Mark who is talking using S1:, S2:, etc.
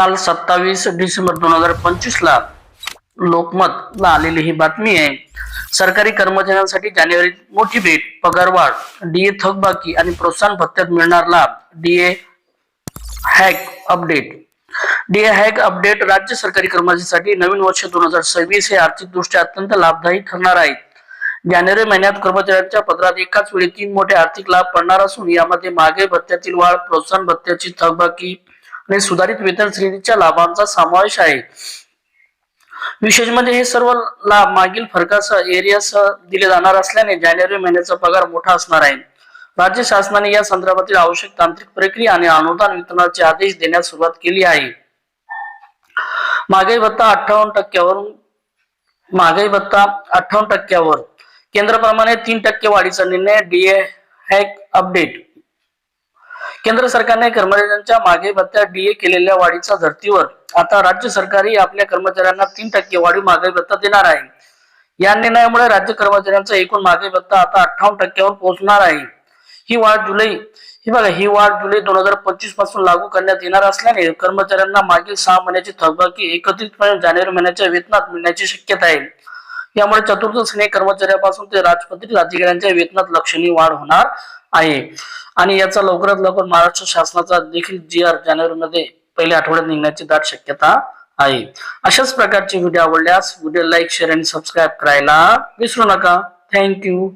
S1: काल सत्तावीस डिसेंबर दोन हजार पंचवीस ला लोकमत ला आलेली ही बातमी आहे. सरकारी कर्मचाऱ्यांसाठी जानेवारीत मोठी भेट पगारवाढ डीए थकबाकी आणि प्रोत्साहन भत्त्यात मिळणार लाभ DA hike update. DA hike update राज्य सरकारी कर्मचाऱ्यांसाठी नवीन वर्ष दोन हजार सव्वीस हे आर्थिकदृष्ट्या अत्यंत लाभदायी ठरणार आहे. जानेवारी महिन्यात कर्मचाऱ्यांच्या पत्रात एकाच वेळी तीन मोठे आर्थिक लाभ पडणार असून यामध्ये मागे भत्त्यातील वाढ प्रोत्साहन भत्त्याची थकबाकी आणि सुधारित वेतन श्रेणीच्या लाभांचा समावेश आहे. विशेष म्हणजे हे सर्व लाभ मागील फरकासह एरियासह दिले जाणार असल्याने जानेवारी महिन्याचा पगार मोठा असणार आहे. राज्य शासनाने या संदर्भातील आवश्यक तांत्रिक प्रक्रिया आणि अनुदान वितरणाचे आदेश देण्यास सुरुवात केली आहे. महागाई भत्ता अठ्ठावन्न टक्क्यावरून महागाई भत्ता अठ्ठावन्न टक्क्यावर. केंद्राप्रमाणे तीन टक्के वाढीचा निर्णय डीए हॅक अपडेट केंद्र सरकारने कर्मचाऱ्यांच्या मागे भत्त्या डीए केलेल्या वाढीच्या धर्तीवर आता राज्य सरकारही आपल्या कर्मचाऱ्यांना तीन टक्के वाढीव मागे भत्ता देणार आहे. या निर्णयामुळे राज्य कर्मचाऱ्यांचा एकूण मागे भत्ता आता अठ्ठावन्न टक्क्यावर पोहोचणार आहे. ही वाढ जुलै ही बघा ही वाढ जुलै दोन हजार पंचवीसपासून लागू करण्यात येणार असल्याने कर्मचाऱ्यांना मागील सहा महिन्याची थकबाकी एकत्रितपणे जानेवारी महिन्याच्या वेतनात मिळण्याची शक्यता आहे. यामुळे चतुर्थ श्रेणी कर्मचाऱ्यापासून ते राजपत्रित अधिकाऱ्यांच्या वेतनात लक्षणीय वाढ होणार आहे. आणि याचा लवकरात लवकर महाराष्ट्र शासनाचा देखील जी आर जानेवारीमध्ये पहिल्या आठवड्यात निघण्याची दाट शक्यता आहे. अशाच प्रकारचे व्हिडिओ आवडल्यास व्हिडिओ लाईक शेअर आणि सबस्क्राईब करायला विसरू नका. थँक्यू